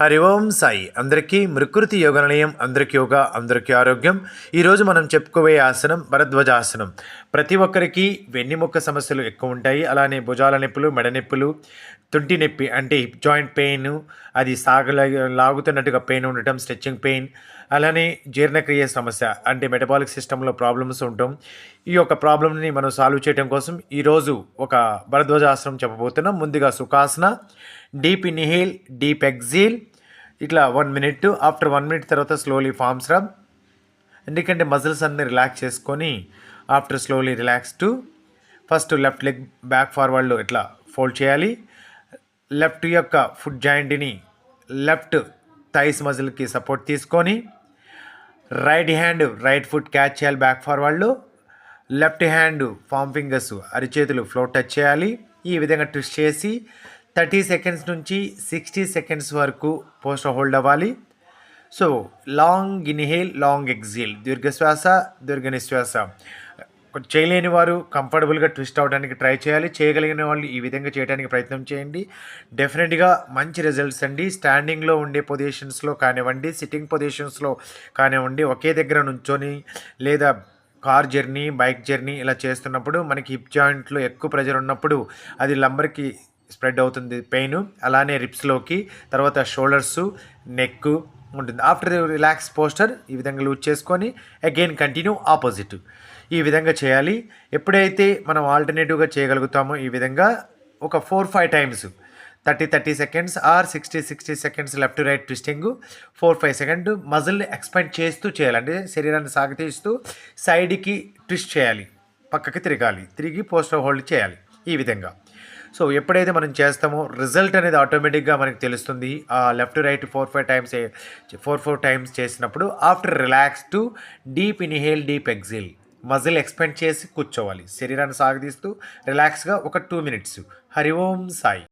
హరి ఓం సాయి. అందరికీ మృకృతి యోగ నిలయం అందరికీ యోగ అందరికీ ఆరోగ్యం. ఈరోజు మనం చెప్పుకోబోయే ఆసనం భరద్వజాసనం. ప్రతి ఒక్కరికి వెన్నుముక్క సమస్యలు ఎక్కువ ఉంటాయి. అలానే భుజాల నొప్పులు మెడ నొప్పులు తుంటి నొప్పి అంటే హిప్ జాయింట్ పెయిన్ అది సాగ లాగుతున్నట్టుగా పెయిన్ ఉండటం స్ట్రెచ్చింగ్ పెయిన్ అలానే జీర్ణక్రియ సమస్య అంటే మెటబాలిక్ సిస్టంలో ప్రాబ్లమ్స్ ఉండటం. ఈ యొక్క ప్రాబ్లమ్ని మనం సాల్వ్ చేయడం కోసం ఈరోజు ఒక భరద్వాజాసనం చెప్పబోతున్నాం. ముందుగా సుఖాసన డీప్ ఇన్హేల్ డీప్ ఎగ్జీల్ ఇట్లా one minute after one minute తర్వాత స్లోలీ ఫామ్స్ రబ్ ఎందుకంటే మజిల్స్ అన్ని రిలాక్స్ చేసుకొని after slowly relax to first left leg back ఫార్వర్డ్లో ఇట్లా ఫోల్డ్ చేయాలి. లెఫ్ట్ యొక్క ఫుట్ జాయింట్ని లెఫ్ట్ థైస్ మజిల్కి సపోర్ట్ తీసుకొని right hand right foot catch చేయాలి బ్యాక్ ఫార్వర్డ్లో లెఫ్ట్ హ్యాండ్ ఫామ్ ఫింగర్స్ అరిచేతులు ఫ్లోట్ టచ్ చేయాలి. ఈ విధంగా ట్విస్ట్ చేసి థర్టీ సెకండ్స్ నుంచి సిక్స్టీ సెకండ్స్ వరకు పోస్ట్ హోల్డ్ అవ్వాలి. So long inhale long exhale దీర్ఘశ్వాస దీర్ఘ నిశ్వాస చేయలేని వారు కంఫర్టబుల్గా ట్విస్ట్ అవడానికి ట్రై చేయాలి. చేయగలిగిన వాళ్ళు ఈ విధంగా చేయడానికి ప్రయత్నం చేయండి. డెఫినెట్గా మంచి రిజల్ట్స్ అండి. స్టాండింగ్లో ఉండే పొజిషన్స్లో కానివ్వండి సిట్టింగ్ పొజిషన్స్లో కానివ్వండి ఒకే దగ్గర నుంచొని లేదా కార్ జర్నీ బైక్ జర్నీ ఇలా చేస్తున్నప్పుడు మనకి హిప్ జాయింట్లో ఎక్కువ ప్రెజర్ ఉన్నప్పుడు అది లంబర్కి స్ప్రెడ్ అవుతుంది పెయిన్ అలానే రిప్స్లోకి తర్వాత షోల్డర్స్ నెక్ ఉంటుంది. ఆఫ్టర్ రిలాక్స్ పోస్టర్ ఈ విధంగా లూజ్ చేసుకొని అగైన్ కంటిన్యూ ఆపోజిట్. ఈ విధంగా చేయాలి. ఎప్పుడైతే మనం ఆల్టర్నేటివ్గా చేయగలుగుతామో ఈ విధంగా ఒక four five times thirty thirty seconds or sixty sixty seconds left right twisting four five second మజిల్ని expand చేస్తూ చేయాలి. అంటే శరీరాన్ని సాగతీస్తూ సైడ్కి ట్విస్ట్ చేయాలి. పక్కకి తిరగాలి. తిరిగి పోస్టర్ హోల్డ్ చేయాలి. ఈ విధంగా. సో ఎప్పుడైతే మనం చేస్తామో రిజల్ట్ అనేది ఆటోమేటిక్గా మనకి తెలుస్తుంది. ఆ left right four five times four four times చేసినప్పుడు after relax to deep inhale deep exhale. Muscle expand చేసి కూర్చోవాలి. శరీరాన్ని సాగదీస్తూ రిలాక్స్గా ఒక టూ మినిట్స్. హరి ఓం సాయి.